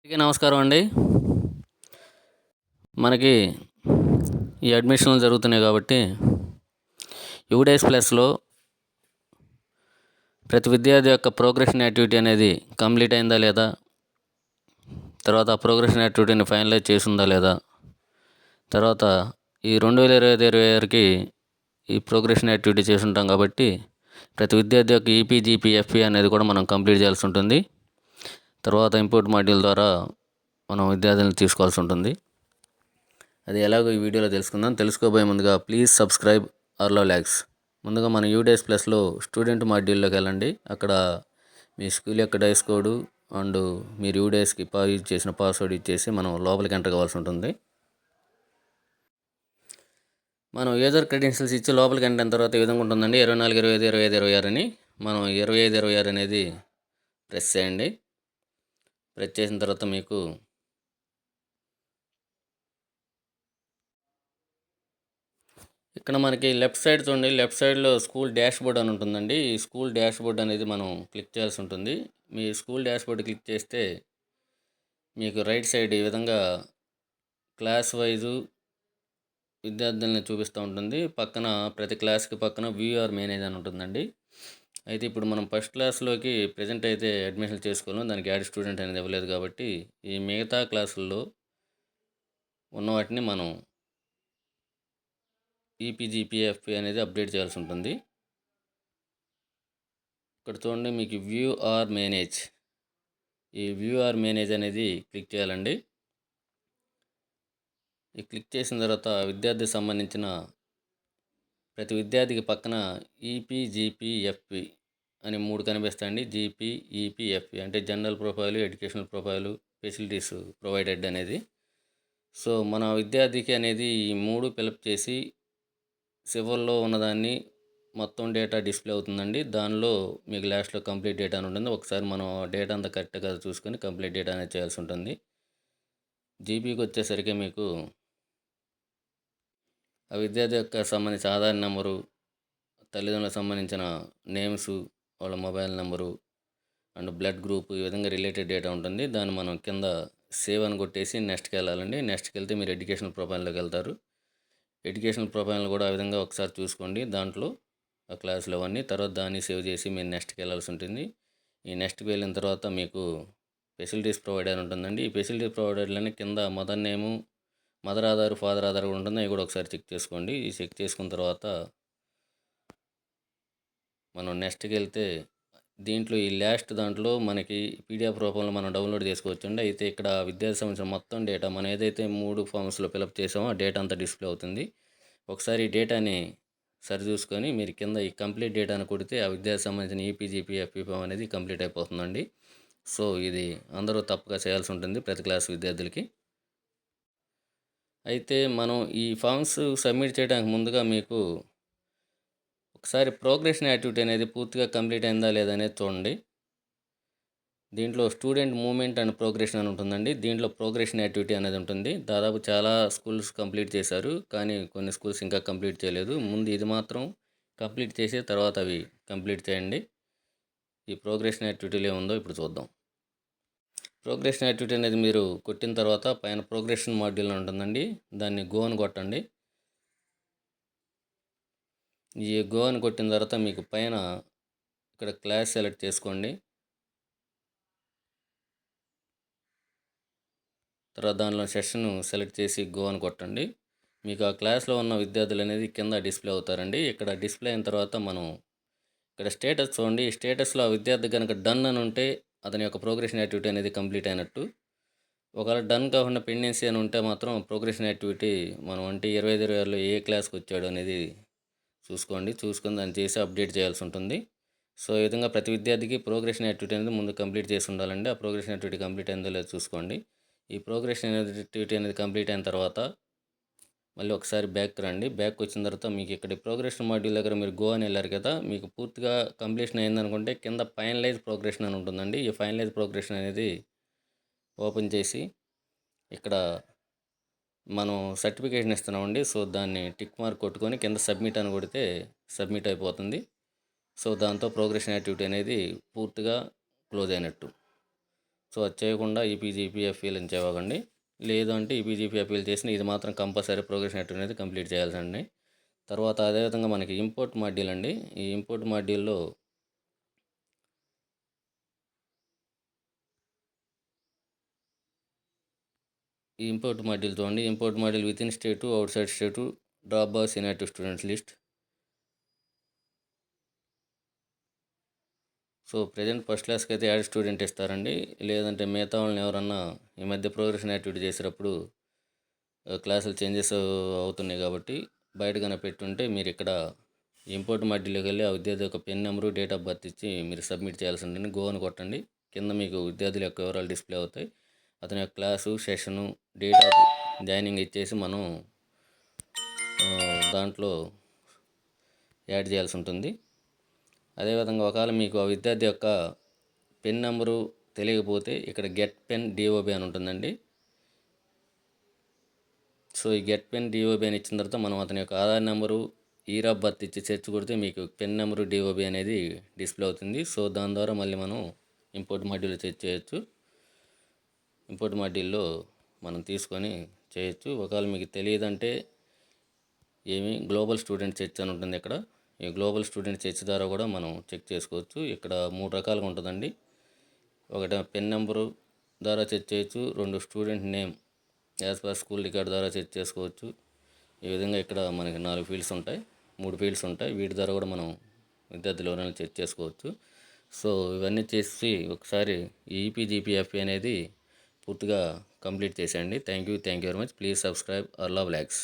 అందరికీ నమస్కారం అండి. మనకి ఈ అడ్మిషన్లు జరుగుతున్నాయి కాబట్టి యూడేస్ ప్లస్లో ప్రతి విద్యార్థి యొక్క ప్రోగ్రెషన్ యాక్టివిటీ అనేది కంప్లీట్ అయిందా లేదా? తర్వాత ఆ ప్రోగ్రెషన్ యాక్టివిటీని ఫైనలైజ్ చేసిందా లేదా? తర్వాత ఈ రెండు వేల ఇరవై ఐదు ఇరవై ఆరుకి ఈ ప్రోగ్రెషన్ యాక్టివిటీ చేసి ఉంటాం కాబట్టి ప్రతి విద్యార్థి యొక్క ఈపీజీపీ ఎఫ్పీ అనేది కూడా మనం కంప్లీట్ చేయాల్సి ఉంటుంది. తర్వాత ఇంపోర్ట్ మాడ్యూల్ ద్వారా మనం విద్యార్థులను తీసుకోవాల్సి ఉంటుంది. అది ఎలాగో ఈ వీడియోలో తెలుసుకుందాం. తెలుసుకోబోయే ముందుగా ప్లీజ్ సబ్స్క్రైబ్ ఆర్లో ల్యాక్స్ ముందుగా మన యూడేస్ ప్లస్లో స్టూడెంట్ మాడ్యూల్లోకి వెళ్ళండి. అక్కడ మీ స్కూల్ యొక్క డైస్ కోడ్ అండ్ మీరు యూడేస్కి పా యూజ్ చేసిన పాస్వర్డ్ ఇచ్చేసి మనం లోపలికి ఎంటర్ కావాల్సి ఉంటుంది. మనం యూజర్ క్రెడెన్షియల్స్ ఇచ్చి లోపలికి ఎంటర్ తర్వాత ఈ విధంగా ఉంటుందండి? ఇరవై నాలుగు ఇరవై ఐదు ఇరవై ఐదు ఇరవై ఆరు అని. మనం ఇరవై ఐదు ఇరవై ఆరు అనేది ప్రెస్ చేయండి. ప్రెస్ చేసిన తర్వాత మీకు ఇక్కడ మనకి లెఫ్ట్ సైడ్ చూడండి. లెఫ్ట్ సైడ్లో స్కూల్ డాష్ బోర్డ్ అని ఉంటుందండి. ఈ స్కూల్ డాష్ బోర్డ్ అనేది మనం క్లిక్ చేయాల్సి ఉంటుంది. మీ స్కూల్ డాష్ బోర్డ్ క్లిక్ చేస్తే మీకు రైట్ సైడ్ ఈ విధంగా క్లాస్ వైజు విద్యార్థులను చూపిస్తూ ఉంటుంది. పక్కన ప్రతి క్లాస్కి పక్కన వ్యూఆర్ మేనేజ్ అని ఉంటుందండి. అయితే ఇప్పుడు మనం ఫస్ట్ క్లాస్లోకి ప్రజెంట్ అయితే అడ్మిషన్ చేసుకోలేం. దానికి యాడ్ స్టూడెంట్ అనేది ఇవ్వలేదు కాబట్టి ఈ మిగతా క్లాసుల్లో ఉన్న వాటిని మనం ఈపీజీపీఎఫ్పి అనేది అప్డేట్ చేయాల్సి ఉంటుంది. ఇక్కడ చూడండి మీకు వ్యూ ఆర్ మేనేజ్ ఈ వ్యూ ఆర్ మేనేజ్ అనేది క్లిక్ చేయాలండి. ఈ క్లిక్ చేసిన తర్వాత విద్యార్థికి సంబంధించిన ప్రతి విద్యార్థికి పక్కన ఈపీజీపీఎఫ్పి అని మూడు కనిపిస్తాయండి. జీపీ ఈపీఎఫ్ఈ అంటే general profile educational profile facilities provided అనేది. సో మన విద్యార్థికి అనేది ఈ మూడు ఫిలప్ చేసి సివర్లో ఉన్నదాన్ని మొత్తం డేటా డిస్ప్లే అవుతుందండి. దానిలో మీకు లాస్ట్లో కంప్లీట్ డేటా అని ఉంటుంది. ఒకసారి మనం డేటా అంతా కరెక్ట్గా చూసుకొని కంప్లీట్ డేటా అనేది చేయాల్సి ఉంటుంది. జీపీకి వచ్చేసరికి మీకు ఆ విద్యార్థి యొక్క సంబంధించిన ఆధార్ నెంబరు తల్లిదండ్రులకు సంబంధించిన నేమ్స్ వాళ్ళ mobile number and blood group ఈ విధంగా రిలేటెడ్ డేటా ఉంటుంది. దాన్ని మనం కింద సేవ్ అని కొట్టేసి నెక్స్ట్కి వెళ్ళాలండి. నెక్స్ట్కి వెళ్తే మీరు ఎడ్యుకేషనల్ ప్రొఫైల్లోకి వెళ్తారు. ఎడ్యుకేషనల్ ప్రొఫైల్ కూడా ఆ విధంగా ఒకసారి చూసుకోండి. దాంట్లో ఆ క్లాసులు అవన్నీ తర్వాత దాన్ని సేవ్ చేసి మీరు నెక్స్ట్కి వెళ్ళాల్సి ఉంటుంది. ఈ నెక్స్ట్కి వెళ్ళిన తర్వాత మీకు ఫెసిలిటీస్ ప్రొవైడర్ ఉంటుందండి. ఈ ఫెసిలిటీ ప్రొవైడర్లని కింద mother name mother Aadhaar father Aadhaar కూడా ఉంటుంది? అవి కూడా ఒకసారి చెక్ చేసుకోండి. ఈ చెక్ చేసుకున్న తర్వాత మనం నెక్స్ట్కి వెళ్తే దీంట్లో ఈ లాస్ట్ దాంట్లో మనకి పీడిఎఫ్ రూపంలో మనం డౌన్లోడ్ చేసుకోవచ్చండి. అయితే ఇక్కడ విద్యార్థి సంబంధించిన మొత్తం డేటా మనం ఏదైతే మూడు ఫామ్స్లో ఫిలప్ చేసామో ఆ డేటా అంతా డిస్ప్లే అవుతుంది. ఒకసారి ఈ డేటాని సరి చూసుకొని మీరు కింద ఈ కంప్లీట్ డేటాను కొడితే ఆ విద్యార్థి సంబంధించిన ఈపీజీపీఎఫ్ ఫామ్ అనేది కంప్లీట్ అయిపోతుందండి. సో ఇది అందరూ తప్పగా చేయాల్సి ఉంటుంది ప్రతి క్లాస్ విద్యార్థులకి. అయితే మనం ఈ ఫామ్స్ సబ్మిట్ చేయడానికి ముందుగా మీకు ఒకసారి ప్రోగ్రెషన్ యాక్టివిటీ అనేది పూర్తిగా కంప్లీట్ అయిందా లేదా అనేది చూడండి. దీంట్లో స్టూడెంట్ మూమెంట్ అండ్ ప్రోగ్రెషన్ అని ఉంటుందండి. దీంట్లో ప్రోగ్రెషన్ యాక్టివిటీ అనేది ఉంటుంది. దాదాపు చాలా స్కూల్స్ కంప్లీట్ చేశారు. కానీ కొన్ని స్కూల్స్ ఇంకా కంప్లీట్ చేయలేదు. ముందు ఇది మాత్రం కంప్లీట్ చేసి తర్వాత అవి కంప్లీట్ చేయండి. ఈ ప్రోగ్రెషన్ యాక్టివిటీలో ఏముందో ఇప్పుడు చూద్దాం. ప్రోగ్రెషన్ యాక్టివిటీ అనేది మీరు కొట్టిన తర్వాత పైన ప్రోగ్రెషన్ మాడ్యూల్ ఉంటుందండి. దాన్ని గోన్ కొట్టండి. ఈ గో అని కొట్టిన తర్వాత మీకు పైన ఇక్కడ క్లాస్ సెలెక్ట్ చేసుకోండి. తర్వాత దానిలో సెషన్ సెలెక్ట్ చేసి గో అని కొట్టండి. మీకు ఆ క్లాస్లో ఉన్న విద్యార్థులు అనేది కింద డిస్ప్లే అవుతారండి. ఇక్కడ డిస్ప్లే అయిన తర్వాత మనం ఇక్కడ స్టేటస్ చూడండి. స్టేటస్లో ఆ విద్యార్థి కనుక డన్ అని ఉంటే అతని యొక్క ప్రోగ్రెషన్ యాక్టివిటీ అనేది కంప్లీట్ అయినట్టు. ఒకవేళ డన్ కాకుండా పెండెన్సీ అని ఉంటే మాత్రం ప్రోగ్రెషన్ యాక్టివిటీ మనం అంటే ఇరవై ఐదు ఇరవై ఏ క్లాస్కి వచ్చాడు అనేది చూసుకోండి చూసుకొని దాన్ని చేసి అప్డేట్ చేయాల్సి ఉంటుంది. సో ఈ విధంగా ప్రతి విద్యార్థికి ప్రోగ్రెషన్ యాక్టివిటీ అనేది ముందు కంప్లీట్ చేసి ఉండాలండి. ఆ ప్రోగ్రెషన్ యాక్టివిటీ కంప్లీట్ అయిందో లేదో చూసుకోండి. ఈ ప్రోగ్రెషన్ యాక్టివిటీ అనేది కంప్లీట్ అయిన తర్వాత మళ్ళీ ఒకసారి బ్యాక్ రండి. బ్యాక్ వచ్చిన తర్వాత మీకు ఇక్కడ ప్రోగ్రెషన్ మాడ్యూల్ దగ్గర మీరు గో అని వెళ్ళారు కదా మీకు పూర్తిగా కంప్లీషన్ అయిందనుకుంటే కింద ఫైనలైజ్ ప్రోగ్రెషన్ అని ఉంటుందండి. ఈ ఫైనలైజ్ ప్రోగ్రెషన్ అనేది ఓపెన్ చేసి ఇక్కడ మనం సర్టిఫికేషన్ ఇస్తున్నామండి. సో దాన్ని టిక్ మార్క్ కొట్టుకొని కింద సబ్మిట్ అని కొడితే సబ్మిట్ అయిపోతుంది. సో దాంతో ప్రోగ్రెషన్ యాక్టివిటీ అనేది పూర్తిగా క్లోజ్ అయినట్టు. సో అది చేయకుండా ఈపీజీపీ అఫీల్ అని చేయకండి లేదు అంటే ఈపీజీపీఎఫ్ఈలు చేసిన ఇది మాత్రం కంపల్సరీ ప్రోగ్రెషన్ యాక్టివిటీ అనేది కంప్లీట్ చేయాల్సిందండి తర్వాత అదేవిధంగా మనకి ఇంపోర్ట్ మాడ్యూల్ అండి. ఈ ఇంపోర్ట్ మాడ్యూల్లో ఈ ఇంపోర్ట్ మాడ్యూల్ చూడండి. Import module within state outside state drop box inactive students list so present first క్లాస్కి అయితే యాడ్ స్టూడెంట్ ఇస్తారండి. లేదంటే మిగతా వాళ్ళని ఎవరన్నా ఈ మధ్య ప్రోగ్రెషన్ యాక్టివిటీ చేసేటప్పుడు క్లాసులు చేంజెస్ అవుతున్నాయి కాబట్టి బయట కనుక పెట్టుంటే మీరు ఇక్కడ ఇంపోర్ట్ మాడ్యూల్కి వెళ్ళి ఆ విద్యార్థి యొక్క PEN number date of birth ఇచ్చి మీరు సబ్మిట్ చేయాల్సి ఉంటుంది గో అని కొట్టండి. కింద మీకు విద్యార్థుల యొక్క వివరాలు డిస్ప్లే అవుతాయి. అతని యొక్క class session date of joining ఇచ్చేసి మనం దాంట్లో యాడ్ చేయాల్సి ఉంటుంది. అదేవిధంగా ఒకవేళ మీకు ఆ విద్యార్థి యొక్క పెన్ నెంబరు తెలియకపోతే ఇక్కడ గెట్ పెన్ డిఓబి అని ఉంటుందండి. సో ఈ గెట్ పెన్ డిఓబి అని ఇచ్చిన తర్వాత మనం అతని యొక్క ఆధార్ నెంబరు ఈరా బర్త్ ఇచ్చి సెర్చ్ కొడితే మీకు pen number D O B అనేది డిస్ప్లే అవుతుంది. సో దాని ద్వారా మళ్ళీ మనం ఇంపోర్ట్ మాడ్యూల్ సెర్చ్ చేయొచ్చు. ఇంపోర్ట్ మాడ్యూల్లో మనం తీసుకొని చేయొచ్చు. ఒకవేళ మీకు తెలియదంటే ఏమి గ్లోబల్ స్టూడెంట్ చర్చ్ అని ఉంటుంది ఇక్కడ ఈ గ్లోబల్ స్టూడెంట్ చర్చ్ ద్వారా కూడా మనం చెక్ చేసుకోవచ్చు. ఇక్కడ మూడు రకాలుగా ఉంటుందండి. ఒకటి పెన్ నెంబరు ద్వారా చెక్ చేయొచ్చు. రెండు student name as per school record ద్వారా చెక్ చేసుకోవచ్చు. ఈ విధంగా ఇక్కడ మనకి నాలుగు ఫీల్డ్స్ ఉంటాయి. మూడు ఫీల్డ్స్ ఉంటాయి. వీటి ద్వారా కూడా మనం విద్యార్థుల వివరాలను చెక్ చేసుకోవచ్చు. సో ఇవన్నీ చేసి ఒకసారి ఈపీజీపీఎఫ్ ఈపీజీపీఎఫ్ఏ అనేది పూర్తిగా కంప్లీట్ చేసేయండి. Thank you thank you very much please subscribe R love lakhs